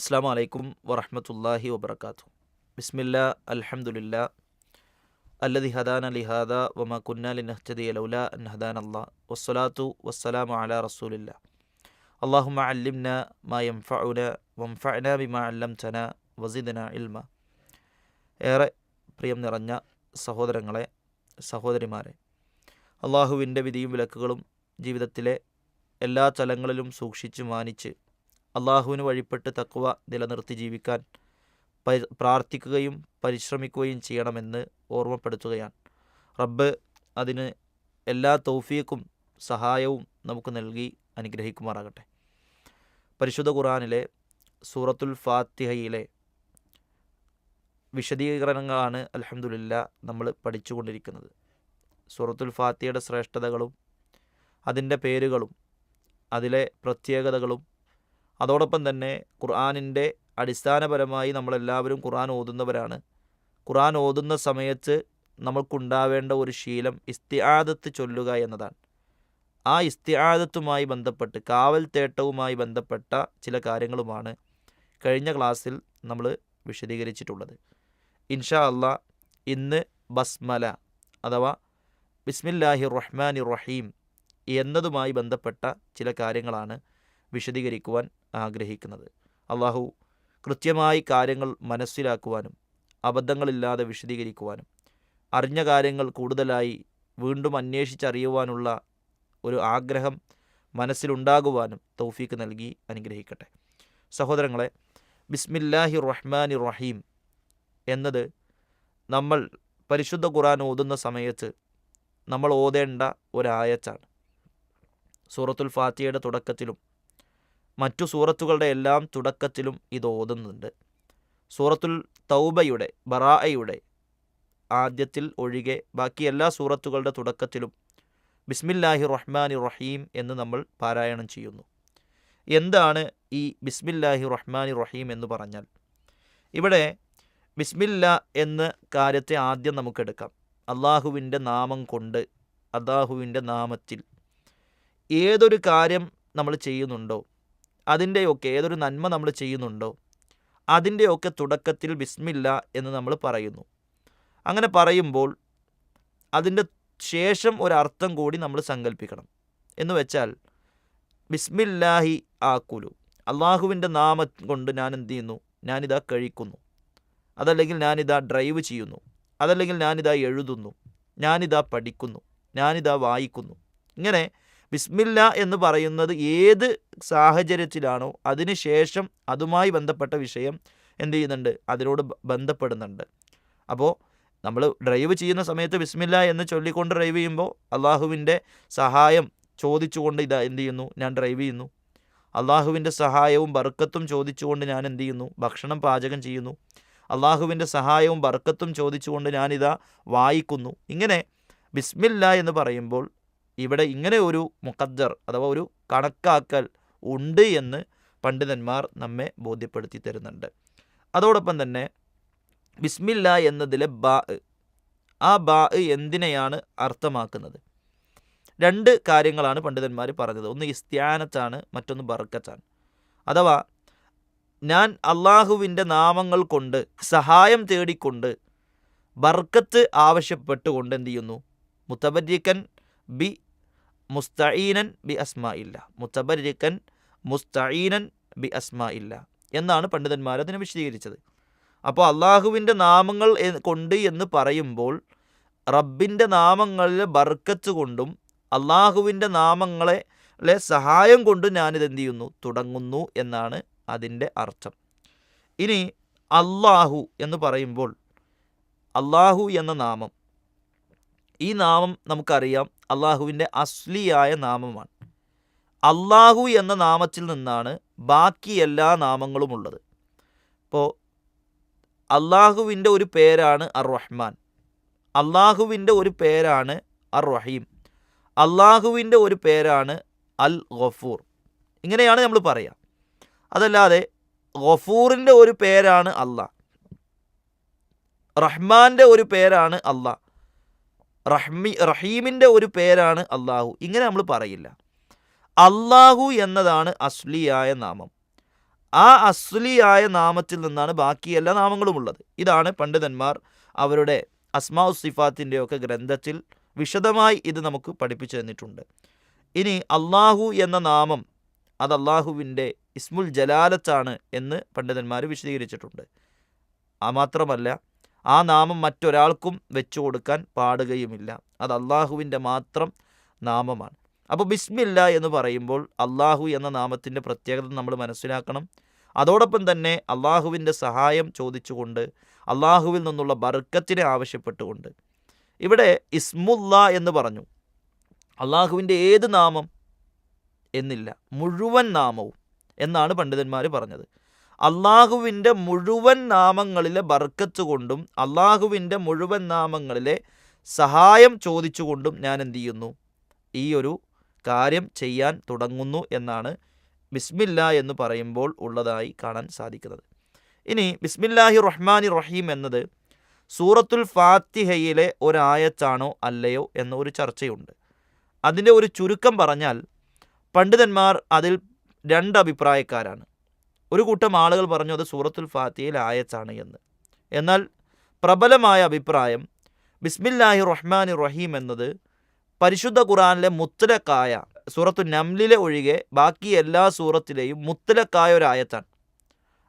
അസ്സാം വലൈക്കും വറഹമത്തല്ലാഹി വബർക്കാത്തു ബിസ്മില്ല അലഹമുല്ല അല്ലദി അലി ഹാദ വമ കുന്നാലി അലൗല അൻ ഹദാൻ അല്ലാ വസ്സലാത്തു വസ്സലാം അല റസൂലില്ല. അള്ളാഹുമ അല്ലിംന മാ യംഫഉന വംഫഅന ബിമാ അല്ലംതന വസിദന ഇൽമ. ഏറെ പ്രിയം നിറഞ്ഞ സഹോദരങ്ങളെ സഹോദരിമാരെ അള്ളാഹുവിന്റെ വിധിയും വിലക്കുകളും ജീവിതത്തിലെ എല്ലാ തലങ്ങളിലും സൂക്ഷിച്ച് മാനിച്ച് അള്ളാഹുവിന് വഴിപ്പെട്ട് തക്കുവ നിലനിർത്തി ജീവിക്കാൻ പ്രാർത്ഥിക്കുകയും പരിശ്രമിക്കുകയും ചെയ്യണമെന്ന് ഓർമ്മപ്പെടുത്തുകയാണ്. റബ്ബ് അതിന് എല്ലാ തൗഫീക്കും സഹായവും നമുക്ക് നൽകി അനുഗ്രഹിക്കുമാറാകട്ടെ. പരിശുദ്ധ ഖുറാനിലെ സൂറത്തുൽ ഫാത്തിഹയിലെ വിശദീകരണങ്ങളാണ് അലഹമുല്ല നമ്മൾ പഠിച്ചുകൊണ്ടിരിക്കുന്നത്. സൂറത്തുൽ ഫാത്തിയുടെ ശ്രേഷ്ഠതകളും അതിന്റെ പേരുകളും അതിലെ പ്രത്യേകതകളും അതോടൊപ്പം തന്നെ ഖുർആാനിന്റെ അടിസ്ഥാനപരമായി നമ്മളെല്ലാവരും ഖുർആൻ ഓതുന്നവരാണ്. ഖുർആൻ ഓതുന്ന സമയത്ത് നമ്മൾക്കുണ്ടാവേണ്ട ഒരു ശീലം ഇസ്തിയാദത്ത് ചൊല്ലുക എന്നതാണ്. ആ ഇസ്തിയാദത്തുമായി ബന്ധപ്പെട്ട് കാവൽ തേട്ടവുമായി ബന്ധപ്പെട്ട ചില കാര്യങ്ങളുമാണ് കഴിഞ്ഞ ക്ലാസ്സിൽ നമ്മൾ വിശദീകരിച്ചിട്ടുള്ളത്. ഇൻഷാ അല്ല ഇന്ന് ബസ്മല അഥവാ ബിസ്മില്ലാഹി റഹ്മാൻ റഹീം എന്നതുമായി ബന്ധപ്പെട്ട ചില കാര്യങ്ങളാണ് വിശദീകരിക്കുവാൻ ആഗ്രഹിക്കുന്നത്. അള്ളാഹു കൃത്യമായി കാര്യങ്ങൾ മനസ്സിലാക്കുവാനും അബദ്ധങ്ങളില്ലാതെ വിശദീകരിക്കുവാനും അറിഞ്ഞ കാര്യങ്ങൾ കൂടുതലായി വീണ്ടും അന്വേഷിച്ചറിയുവാനുള്ള ഒരു ആഗ്രഹം മനസ്സിലുണ്ടാകുവാനും തൗഫീക്ക് നൽകി അനുഗ്രഹിക്കട്ടെ. സഹോദരങ്ങളെ ബിസ്മില്ലാഹി റഹ്മാൻ റഹീം എന്നത് നമ്മൾ പരിശുദ്ധ ഖുറാൻ ഓതുന്ന സമയത്ത് നമ്മൾ ഓതേണ്ട ഒരായച്ചാണ് സൂറത്തുൽ ഫാത്തിയയുടെ തുടക്കത്തിലും മറ്റു സൂറത്തുകളുടെ എല്ലാം തുടക്കത്തിലും ഇത് ഓതുന്നുണ്ട്. സൂറത്തുൽ തൗബയുടെ ബറാഅയുടെ ആദ്യത്തിൽ ഒഴികെ ബാക്കി എല്ലാ സൂറത്തുകളുടെ തുടക്കത്തിലും ബിസ്മില്ലാഹി റഹ്മാനി റഹീം എന്ന് നമ്മൾ പാരായണം ചെയ്യുന്നു. എന്താണ് ഈ ബിസ്മില്ലാഹി റഹ്മാനി റഹീം എന്ന് പറഞ്ഞാൽ? ഇവിടെ ബിസ്മില്ല എന്ന കാര്യത്തെ ആദ്യം നമുക്കെടുക്കാം അള്ളാഹുവിന്റെ നാമം കൊണ്ട് അള്ളാഹുവിന്റെ നാമത്തിൽ ഏതൊരു കാര്യം നമ്മൾ ചെയ്യുന്നുണ്ടോ അതിന്റെയൊക്കെ ഏതൊരു നന്മ നമ്മൾ ചെയ്യുന്നുണ്ടോ അതിന്റെയൊക്കെ തുടക്കത്തിൽ ബിസ്മില്ല എന്ന് നമ്മൾ പറയുന്നു. അങ്ങനെ പറയുമ്പോൾ അതിന്റെ ശേഷം ഒരർത്ഥം കൂടി നമ്മൾ സങ്കല്പിക്കണം എന്ന് വെച്ചാൽ ബിസ്മില്ലാഹി ആക്കുലു അള്ളാഹുവിന്റെ നാമം കൊണ്ട് ഞാൻ എന്ത് ചെയ്യുന്നു? ഞാനിതാ കഴിക്കുന്നു. അതല്ലെങ്കിൽ ഞാനിതാ ഡ്രൈവ് ചെയ്യുന്നു. അതല്ലെങ്കിൽ ഞാനിതാ എഴുതുന്നു. ഞാനിതാ പഠിക്കുന്നു. ഞാനിതാ വായിക്കുന്നു. ഇങ്ങനെ ബിസ്മില്ല എന്ന് പറയുന്നത് ഏത് സാഹചര്യത്തിലാണോ അതിനുശേഷം അതുമായി ബന്ധപ്പെട്ട വിഷയം എന്ത് ചെയ്യുന്നുണ്ട്? അതിനോട് ബന്ധപ്പെടുന്നുണ്ട്. അപ്പോൾ നമ്മൾ ഡ്രൈവ് ചെയ്യുന്ന സമയത്ത് ബിസ്മില്ല എന്ന് ചൊല്ലിക്കൊണ്ട് ഡ്രൈവ് ചെയ്യുമ്പോൾ അള്ളാഹുവിന്റെ സഹായം ചോദിച്ചുകൊണ്ട് ഇതാ എന്ത് ചെയ്യുന്നു? ഞാൻ ഡ്രൈവ് ചെയ്യുന്നു. അള്ളാഹുവിന്റെ സഹായവും ബർക്കത്തും ചോദിച്ചുകൊണ്ട് ഞാൻ എന്ത് ചെയ്യുന്നു? ഭക്ഷണം പാചകം ചെയ്യുന്നു. അള്ളാഹുവിന്റെ സഹായവും ബർക്കത്തും ചോദിച്ചുകൊണ്ട് ഞാനിതാ വായിക്കുന്നു. ഇങ്ങനെ ബിസ്മില്ല എന്ന് പറയുമ്പോൾ ഇവിടെ ഇങ്ങനെ ഒരു മുഖദ്ദർ അഥവാ ഒരു കണക്കാക്കൽ ഉണ്ട് എന്ന് പണ്ഡിതന്മാർ നമ്മെ ബോധ്യപ്പെടുത്തി തരുന്നുണ്ട്. അതോടൊപ്പം തന്നെ ബിസ്മില്ല എന്നതിലെ ബാ ആ ബാ എന്തിനെയാണ് അർത്ഥമാക്കുന്നത്? രണ്ട് കാര്യങ്ങളാണ് പണ്ഡിതന്മാർ പറഞ്ഞത്. ഒന്ന് ഇസ്ത്യാനത്താണ് മറ്റൊന്ന് ബർക്കത്താണ്. അഥവാ ഞാൻ അള്ളാഹുവിന്റെ നാമങ്ങൾ കൊണ്ട് സഹായം തേടിക്കൊണ്ട് ബർക്കത്ത് ആവശ്യപ്പെട്ടുകൊണ്ട് എന്ത് ചെയ്യുന്നു? മുത്തബരിക്കൻ ബി മുസ്തഈനൻ ബി അസ്മാ ഇല്ല മുത്തബരിക്കൻ മുസ്തഈനൻ ബി അസ്മാ ഇല്ല എന്നാണ് പണ്ഡിതന്മാർ അതിനെ വിശദീകരിച്ചത്. അപ്പോൾ അള്ളാഹുവിന്റെ നാമങ്ങൾ കൊണ്ട് എന്ന് പറയുമ്പോൾ റബ്ബിന്റെ നാമങ്ങളിൽ ബർക്കത്ത് കൊണ്ടും അള്ളാഹുവിന്റെ നാമങ്ങളെ സഹായം കൊണ്ടും ഞാനിത് എന്ത് ചെയ്യുന്നു? തുടങ്ങുന്നു എന്നാണ് അതിന്റെ അർത്ഥം. ഇനി അള്ളാഹു എന്ന് പറയുമ്പോൾ അള്ളാഹു എന്ന നാമം ഈ നാമം നമുക്കറിയാം. അള്ളാഹുവിന്റെ അസ്ലിയായ നാമമാണ്. അള്ളാഹു എന്ന നാമത്തിൽ നിന്നാണ് ബാക്കി എല്ലാ നാമങ്ങളും ഉള്ളത്. ഇപ്പോൾ അള്ളാഹുവിന്റെ ഒരു പേരാണ് അർ റഹ്മാൻ അള്ളാഹുവിന്റെ ഒരു പേരാണ് അർ റഹീം അള്ളാഹുവിന്റെ ഒരു പേരാണ് അൽ ഗഫൂർ. ഇങ്ങനെയാണ് നമ്മൾ പറയുക അതല്ലാതെ ഗഫൂറിന്റെ ഒരു പേരാണ് അള്ളാഹ്. റഹ്മാന്റെ ഒരു പേരാണ് അള്ളാഹ്. റഹ്മി റഹീമിന്റെ ഒരു പേരാണ് അള്ളാഹു ഇങ്ങനെ നമ്മൾ പറയില്ല. അള്ളാഹു എന്നതാണ് അസ്ലിയായ നാമം. ആ അസ്ലിയായ നാമത്തിൽ നിന്നാണ് ബാക്കി എല്ലാ നാമങ്ങളും ഉള്ളത്. ഇതാണ് പണ്ഡിതന്മാർ അവരുടെ അസ്മാഉ സിഫാത്തിന്റെയൊക്കെ ഗ്രന്ഥത്തിൽ വിശദമായി ഇത് നമുക്ക് പഠിപ്പിച്ചു തന്നിട്ടുണ്ട്. ഇനി അള്ളാഹു എന്ന നാമം അത് അള്ളാഹുവിന്റെ ഇസ്മുൽ ജലാലത്താണ് എന്ന് പണ്ഡിതന്മാർ വിശദീകരിച്ചിട്ടുണ്ട്. ആ മാത്രമല്ല ആ നാമം മറ്റൊരാൾക്കും വെച്ചു കൊടുക്കാൻ പാടുകയുമില്ല. അത് അള്ളാഹുവിന്റെ മാത്രം നാമമാണ്. അപ്പോൾ ബിസ്മില്ല എന്ന് പറയുമ്പോൾ അള്ളാഹു എന്ന നാമത്തിന്റെ പ്രത്യേകത നമ്മൾ മനസ്സിലാക്കണം. അതോടൊപ്പം തന്നെ അള്ളാഹുവിന്റെ സഹായം ചോദിച്ചുകൊണ്ട് അള്ളാഹുവിൽ നിന്നുള്ള ബർക്കത്തിനെ ആവശ്യപ്പെട്ടുകൊണ്ട്. ഇവിടെ ഇസ്മുല്ല എന്ന് പറഞ്ഞു. അള്ളാഹുവിന്റെ ഏത് നാമം എന്നില്ല മുഴുവൻ നാമവും എന്നാണ് പണ്ഡിതന്മാർ പറഞ്ഞത്. അള്ളാഹുവിന്റെ മുഴുവൻ നാമങ്ങളിലെ ബർക്കത്ത് കൊണ്ടും അള്ളാഹുവിന്റെ മുഴുവൻ നാമങ്ങളിലെ സഹായം ചോദിച്ചുകൊണ്ടും ഞാൻ എന്തു ചെയ്യുന്നു? ഈ ഒരു കാര്യം ചെയ്യാൻ തുടങ്ങുന്നു എന്നാണ് ബിസ്മില്ല എന്ന് പറയുമ്പോൾ ഉള്ളതായി കാണാൻ സാധിക്കുന്നത്. ഇനി ബിസ്മില്ലാഹി റഹ്മാനി റഹീം എന്നത് സൂറത്തുൽ ഫാത്തിഹയിലെ ഒരായത്താണോ അല്ലയോ എന്ന ഒരു ചർച്ചയുണ്ട്. അതിന്റെ ഒരു ചുരുക്കം പറഞ്ഞാൽ പണ്ഡിതന്മാർ അതിൽ രണ്ട് അഭിപ്രായക്കാരാണ്. ഒരു കൂട്ടം ആളുകൾ പറഞ്ഞു അത് സൂറത്തുൽ ഫാത്തിയിൽ ആയച്ചാണ് എന്ന്. എന്നാൽ പ്രബലമായ അഭിപ്രായം ബിസ്മില്ലാഹി റഹ്മാൻ റഹീം എന്നത് പരിശുദ്ധ ഖുറാനിലെ മുത്തലക്കായ സൂറത്തു നംലിലെ ഒഴികെ ബാക്കി എല്ലാ സൂറത്തിലെയും മുത്തലക്കായ ഒരു ആയത്താണ്.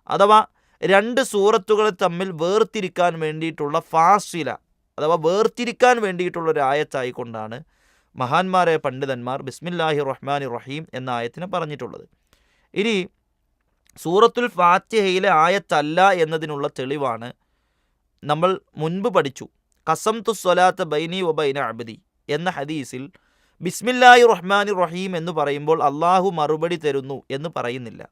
അഥവാ രണ്ട് സൂറത്തുകളെ തമ്മിൽ വേർതിരിക്കാൻ വേണ്ടിയിട്ടുള്ള ഫാസില അഥവാ വേർതിരിക്കാൻ വേണ്ടിയിട്ടുള്ള ഒരു ആയത്തായിക്കൊണ്ടാണ് മഹാന്മാരായ പണ്ഡിതന്മാർ ബിസ്മില്ലാഹി റഹ്മാൻ റഹീം എന്ന ആയത്തിനെ പറഞ്ഞിട്ടുള്ളത്. ഇനി സൂറത്തുൽ ഫാത്തിഹയിലെ ആയത്തല്ല എന്നതിനുള്ള തെളിവാണ് നമ്മൾ മുൻപ് പഠിച്ചു. കസം തു സ്വലാത്ത് ബൈനി ഒബൈന ബൈന അബദി എന്ന ഹദീസിൽ ബിസ്മില്ലായി റഹ്മാനി റഹീം എന്ന് പറയുമ്പോൾ അള്ളാഹു മറുപടി തരുന്നു എന്ന് പറയുന്നില്ല.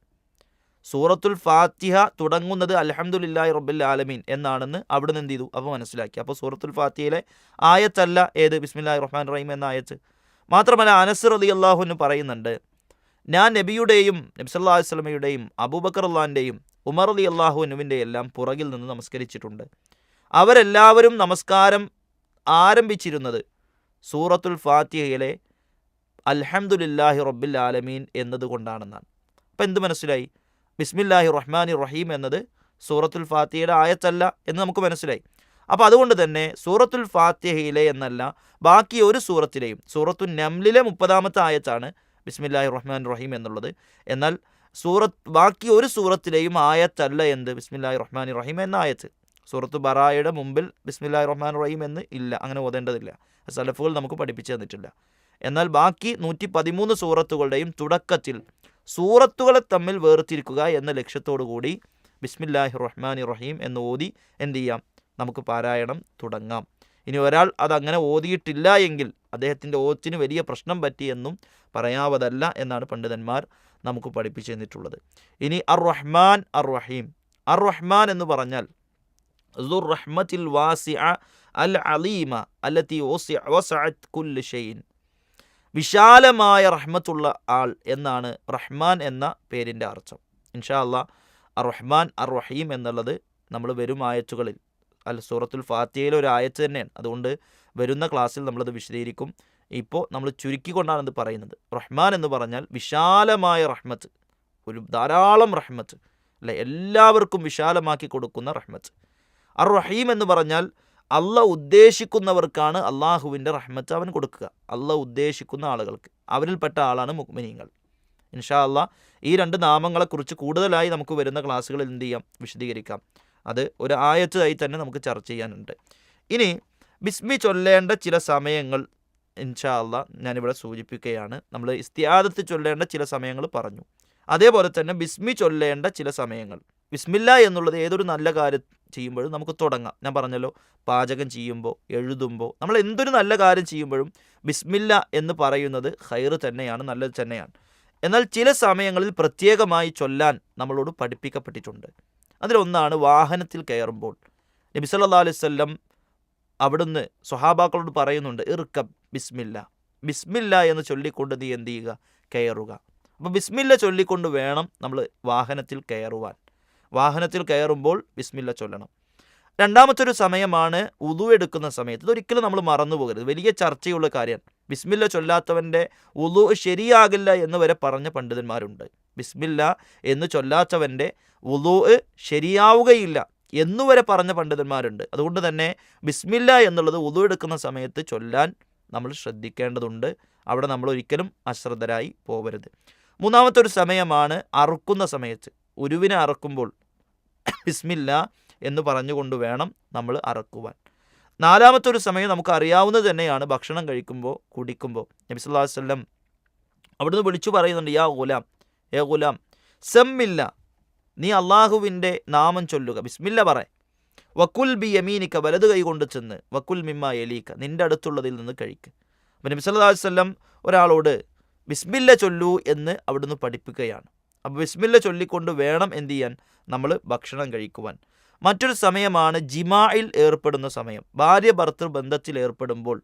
സൂറത്തുൽ ഫാത്തിഹ തുടങ്ങുന്നത് അലഹമുല്ലായി റബ്ബുൽ ആലമീൻ എന്നാണെന്ന് അവിടെ നിന്ന് എന്ത് ചെയ്തു? അപ്പോൾ മനസ്സിലാക്കി. അപ്പോൾ സൂറത്തുൽ ഫാത്തിഹയിലെ ആയത്തല്ല ഏത്? ബിസ്മില്ലാഹി റഹ്മാൻ റഹീം എന്ന ആയത്ത്. മാത്രമല്ല അനസർ അലി അള്ളാഹുവിന് പറയുന്നുണ്ട് ഞാൻ നബിയുടെയും നബി സല്ലാ വസ്ലമയുടെയും അബൂബക്കർ അള്ളാഹിന്റെയും ഉമർ അലി അള്ളാഹുനുവിന്റെ എല്ലാം പുറകിൽ നിന്ന് നമസ്കരിച്ചിട്ടുണ്ട്. അവരെല്ലാവരും നമസ്കാരം ആരംഭിച്ചിരുന്നത് സൂറത്തുൽ ഫാത്തിഹയിലെ അൽഹംദുലില്ലാഹി റബ്ബിൽ ആലമീൻ എന്നതുകൊണ്ടാണെന്നാണ്. അപ്പം എന്ത് മനസ്സിലായി? ബിസ്മില്ലാഹി റഹ്മാനി റഹീം എന്നത് സൂറത്തുൽ ഫാത്തിഹയുടെ ആയത്തല്ല എന്ന് നമുക്ക് മനസ്സിലായി. അപ്പോൾ അതുകൊണ്ട് തന്നെ സൂറത്തുൽ ഫാത്തിഹയിലെ എന്നല്ല ബാക്കി ഒരു സൂറത്തിലെയും സൂറത്തു നംലിലെ മുപ്പതാമത്തെ ആയത്താണ് ബിസ്മില്ലാഹി റഹ്മാൻ റഹീം എന്നുള്ളത്. എന്നാൽ സൂറത്ത് ബാക്കി ഒരു സൂറത്തിലെയും ആയത്തല്ല എന്ത്? ബിസ്മില്ലാഹി റഹ്മാൻ റഹീം എന്ന ആയത്ത്. സൂറത്ത് ബറായുടെ മുമ്പിൽ ബിസ്മില്ലാഹി റഹ്മാൻ റഹീം എന്ന് ഇല്ല. അങ്ങനെ ഓതേണ്ടതില്ല. സലഫുകൾ നമുക്ക് പഠിപ്പിച്ചു തന്നിട്ടില്ല. എന്നാൽ ബാക്കി നൂറ്റി പതിമൂന്ന് സൂറത്തുകളുടെയും തുടക്കത്തിൽ സൂറത്തുകളെ തമ്മിൽ വേർതിരിക്കുക എന്ന ലക്ഷ്യത്തോടു കൂടി ബിസ്മില്ലാഹി റഹ്മാൻ റഹീം എന്ന് ഓതി എന്ത് ചെയ്യാം? നമുക്ക് പാരായണം തുടങ്ങാം. ഇനി ഒരാൾ അതങ്ങനെ ഓതിയിട്ടില്ല എങ്കിൽ അദ്ദേഹത്തിന്റെ ഓത്തിന് വലിയ പ്രശ്നം പറ്റിയെന്നും പറയാവതല്ല എന്നാണ് പണ്ഡിതന്മാർ നമുക്ക് പഠിപ്പിച്ചു തന്നിട്ടുള്ളത് ഇനി അർ റഹ്മാൻ അർ റഹീം അർ റഹ്മാൻ എന്ന് പറഞ്ഞാൽ റഹ്മത്തിൽ വാസി അൽ അലീമ അല്ലത്തി വിശാലമായ റഹ്മത്തുള്ള ആൾ എന്നാണ് റഹ്മാൻ എന്ന പേരിന്റെ അർത്ഥം. ഇൻഷാ അള്ളാ അർ റഹ്മാൻ അർ റഹീം എന്നുള്ളത് നമ്മൾ വരും ആയത്തുകളിൽ അൽ സൂറത്തുൽ ഫാത്തിയയിലെ ഒരു ആയത്ത് തന്നെയാണ്. അതുകൊണ്ട് വരുന്ന ക്ലാസ്സിൽ നമ്മളത് വിശദീകരിക്കും. ഇപ്പോൾ നമ്മൾ ചുരുക്കിക്കൊണ്ടാണ് ഇത് പറയുന്നത്. റഹ്മാൻ എന്ന് പറഞ്ഞാൽ വിശാലമായ റഹ്മത്ത്. ഒരു ധാരാളം റഹ്മത്ത്. അല്ലെ? എല്ലാവർക്കും വിശാലമാക്കി കൊടുക്കുന്ന റഹ്മത്ത്. അർ റഹീം എന്ന് പറഞ്ഞാൽ അല്ല ഉദ്ദേശിക്കുന്നവർക്കാണ് അള്ളാഹുവിന്റെ റഹ്മത്ത് അവൻ കൊടുക്കുക. അല്ല ഉദ്ദേശിക്കുന്ന ആളുകൾക്ക്. അവരിൽപ്പെട്ട ആളാണ് മുക്മിനീങ്ങൾ ഇൻഷാ അല്ലാ ഈ രണ്ട് നാമങ്ങളെക്കുറിച്ച് കൂടുതലായി നമുക്ക് വരുന്ന ക്ലാസ്സുകളിൽ എന്ത് ചെയ്യാം? വിശദീകരിക്കാം. അത് ഒരു ആയത്തായി തന്നെ നമുക്ക് ചർച്ച ചെയ്യാനുണ്ട്. ഇനി ബിസ്മി ചൊല്ലേണ്ട ചില സമയങ്ങൾ ഇൻഷാ അല്ലാ ഞാനിവിടെ സൂചിപ്പിക്കുകയാണ്. നമ്മൾ ഇസ്തിയാദത്ത് ചൊല്ലേണ്ട ചില സമയങ്ങൾ പറഞ്ഞു. അതേപോലെ തന്നെ ബിസ്മി ചൊല്ലേണ്ട ചില സമയങ്ങൾ. ബിസ്മില്ല എന്നുള്ളത് ഏതൊരു നല്ല കാര്യം ചെയ്യുമ്പോഴും നമുക്ക് തുടങ്ങാം. ഞാൻ പറഞ്ഞല്ലോ പാചകം ചെയ്യുമ്പോൾ എഴുതുമ്പോൾ നമ്മൾ എന്തൊരു നല്ല കാര്യം ചെയ്യുമ്പോഴും ബിസ്മില്ല എന്ന് പറയുന്നത് ഹൈറ് തന്നെയാണ് നല്ലത് തന്നെയാണ്. എന്നാൽ ചില സമയങ്ങളിൽ പ്രത്യേകമായി ചൊല്ലാൻ നമ്മളോട് പഠിപ്പിക്കപ്പെട്ടിട്ടുണ്ട്. അതിലൊന്നാണ് വാഹനത്തിൽ കയറുമ്പോൾ. നബി സല്ലാ അലൈവല്ലം അവിടുന്ന് സ്വഹാബാക്കളോട് പറയുന്നുണ്ട് ഇർക്കബ് ബിസ്മില്ല. ബിസ്മില്ല എന്ന് ചൊല്ലിക്കൊണ്ട് നീ എന്ത് ചെയ്യുക? കയറുക. അപ്പോൾ ബിസ്മില്ല ചൊല്ലിക്കൊണ്ട് വേണം നമ്മൾ വാഹനത്തിൽ കയറുവാൻ. വാഹനത്തിൽ കയറുമ്പോൾ ബിസ്മില്ല ചൊല്ലണം. രണ്ടാമത്തെ ഒരു സമയമാണ് ഉതു എടുക്കുന്ന സമയത്ത്. ഇതൊരിക്കലും നമ്മൾ മറന്നു പോകരുത്. വലിയ ചർച്ചയുള്ള കാര്യമാണ് ബിസ്മില്ല ചൊല്ലാത്തവന്റെ ഉതു ശരിയാകില്ല എന്ന് വരെ പറഞ്ഞ പണ്ഡിതന്മാരുണ്ട്. ബിസ്മില്ല എന്ന് ചൊല്ലാത്തവന്റെ വുളൂ ശരിയാവുകയില്ല എന്നുവരെ പറഞ്ഞ പണ്ഡിതന്മാരുണ്ട്. അതുകൊണ്ട് തന്നെ ബിസ്മില്ല എന്നുള്ളത് ഉതു എടുക്കുന്ന സമയത്ത് ചൊല്ലാൻ നമ്മൾ ശ്രദ്ധിക്കേണ്ടതുണ്ട്. അവിടെ നമ്മൾ ഒരിക്കലും അശ്രദ്ധരായി പോകരുത് മൂന്നാമത്തെ ഒരു സമയമാണ് അറുക്കുന്ന സമയത്ത്. ഉരുവിനെ അറക്കുമ്പോൾ ബിസ്മില്ല എന്ന് പറഞ്ഞുകൊണ്ട് വേണം നമ്മൾ അറക്കുവാൻ. നാലാമത്തെ ഒരു സമയം നമുക്ക് അറിയാവുന്നത് തന്നെയാണ് ഭക്ഷണം കഴിക്കുമ്പോൾ കുടിക്കുമ്പോൾ. നബി സല്ലല്ലാഹു അലൈഹി വസല്ലം അവിടുന്ന് വിളിച്ചു പറയുന്നുണ്ട് യാ ഗുലാം ഏ ഗുലാം സെമ്മില്ല. നീ അള്ളാഹുവിന്റെ നാമം ചൊല്ലുക. ബിസ്മില്ല പറ. വക്കുൽ ബി യമീനിക്ക വലത് കൈ കൊണ്ട് ചെന്ന്. വക്കുൽ മിമ്മ എലീക്ക നിന്റെ അടുത്തുള്ളതിൽ നിന്ന് കഴിക്കുക അപ്പം നബി സല്ലല്ലാഹു വല്ലം ഒരാളോട് ബിസ്മില്ല ചൊല്ലൂ എന്ന് അവിടുന്ന് പഠിപ്പിക്കുകയാണ്. അപ്പോൾ ബിസ്മില്ല ചൊല്ലിക്കൊണ്ട് വേണം എന്ത് ചെയ്യാൻ? നമ്മൾ ഭക്ഷണം കഴിക്കുവാൻ. മറ്റൊരു സമയമാണ് ജിമായിൽ ഏർപ്പെടുന്ന സമയം. ഭാര്യ ഭർത്തൃ ബന്ധത്തിൽ ഏർപ്പെടുമ്പോൾ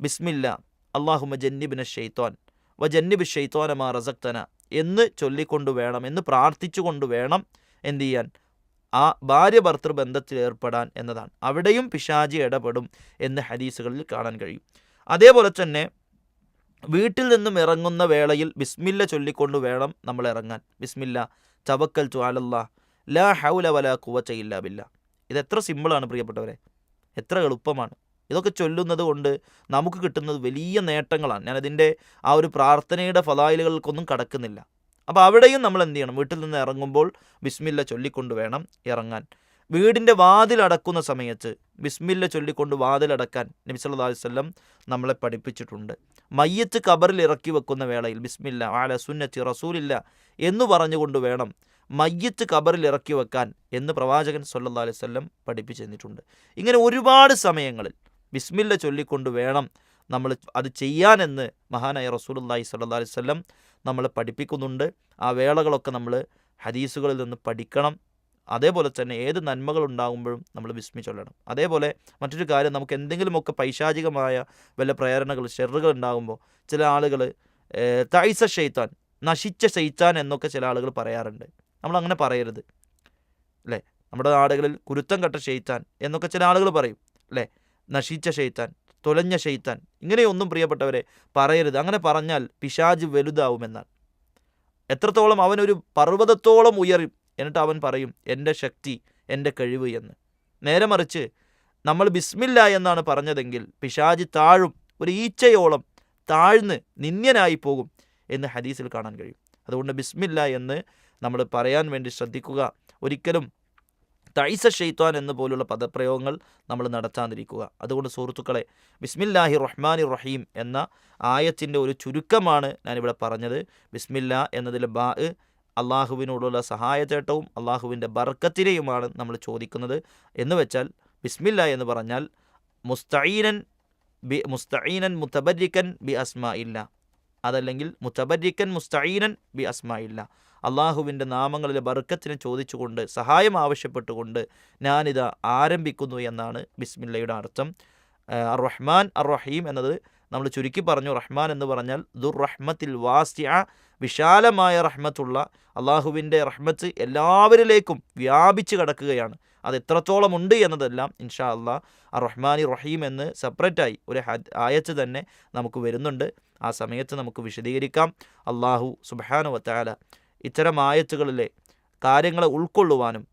ബിസ്മില്ല അള്ളാഹുമ ജന്നിബിന ഷെയ്ത്തോൻ വ ജന്നിബ് ഷെയ്ത്തോനമാ റസക്തന എന്ന് ചൊല്ലിക്കൊണ്ട് വേണം എന്ന് പ്രാർത്ഥിച്ചുകൊണ്ട് വേണം എന്ത് ചെയ്യാൻ? ആ ഭാര്യ ഭർത്തൃ ബന്ധത്തിൽ ഏർപ്പെടാൻ എന്നതാണ്. അവിടെയും പിശാജി ഇടപെടും എന്ന് ഹദീസുകളിൽ കാണാൻ കഴിയും. അതേപോലെ തന്നെ വീട്ടിൽ നിന്നും ഇറങ്ങുന്ന വേളയിൽ ബിസ്മില്ല ചൊല്ലിക്കൊണ്ട് വേണം നമ്മൾ ഇറങ്ങാൻ. ബിസ്മില്ല തവക്കൽ ചുവാലല്ലാ ലാ ഹൗല വല കുവച്ച ഇല്ല ബില്ല. ഇത് എത്ര സിമ്പിളാണ് പ്രിയപ്പെട്ടവരെ. എത്ര എളുപ്പമാണ്. ഇതൊക്കെ ചൊല്ലുന്നത് കൊണ്ട് നമുക്ക് കിട്ടുന്നത് വലിയ നേട്ടങ്ങളാണ്. ഞാനതിന്റെ ആ ഒരു പ്രാർത്ഥനയുടെ ഫലായിലുകൾക്കൊന്നും കടക്കുന്നില്ല. അപ്പോൾ അവിടെയും നമ്മൾ എന്ത് ചെയ്യണം? വീട്ടിൽ നിന്ന് ഇറങ്ങുമ്പോൾ ബിസ്മില്ല ചൊല്ലിക്കൊണ്ട് വേണം ഇറങ്ങാൻ. വീടിന്റെ വാതിലടക്കുന്ന സമയത്ത് ബിസ്മില്ല ചൊല്ലിക്കൊണ്ട് വാതിലടക്കാൻ നബി സല്ലല്ലാഹു അലൈഹി വസല്ലം നമ്മളെ പഠിപ്പിച്ചിട്ടുണ്ട്. മയ്യത്ത് കബറിൽ ഇറക്കി വെക്കുന്ന വേളയിൽ ബിസ്മില്ല ആല സുന്നത്തി റസൂലില്ല എന്ന് പറഞ്ഞുകൊണ്ട് വേണം മയ്യത്ത് കബറിൽ ഇറക്കി വെക്കാൻ എന്ന് പ്രവാചകൻ സല്ലല്ലാഹു അലൈഹി വസല്ലം പഠിപ്പിച്ചു തന്നിട്ടുണ്ട്. ഇങ്ങനെ ഒരുപാട് സമയങ്ങളിൽ ബിസ്മില്ല ചൊല്ലിക്കൊണ്ട് വേണം നമ്മൾ അത് ചെയ്യാനെന്ന് മഹാനായ റസൂലുള്ളാഹി സല്ലാ അലൈഹി വസല്ലം നമ്മളെ പഠിപ്പിക്കുന്നുണ്ട്. ആ വേളകളൊക്കെ നമ്മൾ ഹദീസുകളിൽ നിന്ന് പഠിക്കണം. അതേപോലെ തന്നെ ഏത് നന്മകൾ ഉണ്ടാകുമ്പോഴും നമ്മൾ ബിസ്മി ചൊല്ലണം. അതേപോലെ മറ്റൊരു കാര്യം നമുക്ക് എന്തെങ്കിലുമൊക്കെ പൈശാചികമായ വല്ല പ്രേരണകൾ ഷെറുകൾ ഉണ്ടാകുമ്പോൾ ചില ആളുകൾ തൈസ ഷെയ്ത്താൻ നശിച്ച ഷെയ്ത്താൻ എന്നൊക്കെ ചില ആളുകൾ പറയാറുണ്ട്. നമ്മൾ അങ്ങനെ പറയരുത്. അല്ലേ? നമ്മുടെ നാടുകളിൽ കുരുത്തം കെട്ട ഷെയ്ത്താൻ എന്നൊക്കെ ചില ആളുകൾ പറയും. അല്ലേ? നശിച്ച ഷെയ്ത്താൻ തൊലഞ്ഞ ഷെയ്ത്താൻ ഇങ്ങനെയൊന്നും പ്രിയപ്പെട്ടവരെ പറയരുത്. അങ്ങനെ പറഞ്ഞാൽ പിശാജ് വലുതാവുമെന്നാണ്. എത്രത്തോളം അവനൊരു പർവതത്തോളം ഉയരും എന്നിട്ട് അവൻ പറയും എന്റെ ശക്തി എന്റെ കഴിവ് എന്ന്. നേരെ മറിച്ച് നമ്മൾ ബിസ്മില്ല എന്നാണ് പറഞ്ഞതെങ്കിൽ പിശാജ് താഴും ഒരു ഈച്ചയോളം താഴ്ന്ന് നിന്യനായി പോകും എന്ന് ഹദീസിൽ കാണാൻ കഴിയും. അതുകൊണ്ട് ബിസ്മില്ല എന്ന് നമ്മൾ പറയാൻ വേണ്ടി ശ്രദ്ധിക്കുക. ഒരിക്കലും തൈസ ഷെയ്ത്താൻ എന്ന് പോലുള്ള പദപ്രയോഗങ്ങൾ നമ്മൾ നടത്താതിരിക്കുക. അതുകൊണ്ട് സുഹൃത്തുക്കളെ ബിസ്മില്ലാഹി റഹ്മാനി റഹീം എന്ന ആയത്തിന്റെ ഒരു ചുരുക്കമാണ് ഞാനിവിടെ പറഞ്ഞത്. ബിസ്മില്ല എന്നതിൽ ബാ അള്ളാഹുവിനോടുള്ള സഹായത്തേട്ടവും അള്ളാഹുവിന്റെ ബർക്കത്തിനെയുമാണ് നമ്മൾ ചോദിക്കുന്നത്. എന്ന് വെച്ചാൽ ബിസ്മില്ല എന്ന് പറഞ്ഞാൽ മുസ്തഈനൻ ബി മുസ്തഈനൻ മുത്തബരിക്കൻ ബി അസ്മ ഇല്ല അതല്ലെങ്കിൽ മുത്തബരിക്കൻ മുസ്തഈനൻ ബി അസ്മ ഇല്ല അള്ളാഹുവിന്റെ നാമങ്ങളിലെ ബർക്കത്തിനെ ചോദിച്ചുകൊണ്ട് സഹായം ആവശ്യപ്പെട്ടുകൊണ്ട് ഞാനിത് ആരംഭിക്കുന്നു എന്നാണ് ബിസ്മില്ലയുടെ അർത്ഥം. അർ റഹ്മാൻ അർ റഹീം എന്നത് നമ്മൾ ചുരുക്കി പറഞ്ഞു. റഹ്മാൻ എന്ന് പറഞ്ഞാൽ ദുർ റഹ്മത്തിൽ വാസ്യ വിശാലമായ റഹ്മത്തുള്ള അള്ളാഹുവിന്റെ റഹ്മത്ത് എല്ലാവരിലേക്കും വ്യാപിച്ചു കിടക്കുകയാണ്. അത് എത്രത്തോളം ഉണ്ട് എന്നതെല്ലാം ഇൻഷാ അള്ളാ അർ റഹ്മാനി റഹീം എന്ന് സെപ്പറേറ്റായി ഒരു ആയത്ത് തന്നെ നമുക്ക് വരുന്നുണ്ട്. ആ സമയത്ത് നമുക്ക് വിശദീകരിക്കാം. അള്ളാഹു സുബാനു വത്താല ഇത്തരം ആയത്തുകളിലെ കാര്യങ്ങളെ ഉൾക്കൊള്ളുവാനും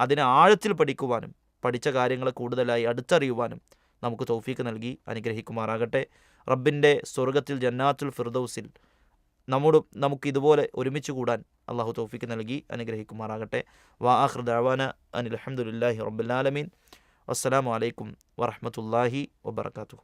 അതിനെ ആഴത്തിൽ പഠിക്കുവാനും പഠിച്ച കാര്യങ്ങളെ കൂടുതലായി അടുത്തറിയുവാനും നമുക്ക് തൗഫീക്ക് നൽകി അനുഗ്രഹിക്കുമാറാകട്ടെ. റബ്ബിന്റെ സ്വർഗത്തിൽ ജന്നാത്തുൽ ഫിർദൌസിൽ നമ്മോട് നമുക്ക് ഇതുപോലെ ഒരുമിച്ച് കൂടാൻ അള്ളാഹു തൗഫീക്ക് നൽകി അനുഗ്രഹിക്കുമാറാകട്ടെ. വാ ആഹ്ർ ദാവാന അനിൽ അഹമ്മദില്ലാഹി റബ്ബുലാലമീൻ അസ്സലാമലൈക്കും വറഹമത്തല്ലാഹി വബർക്കാത്തു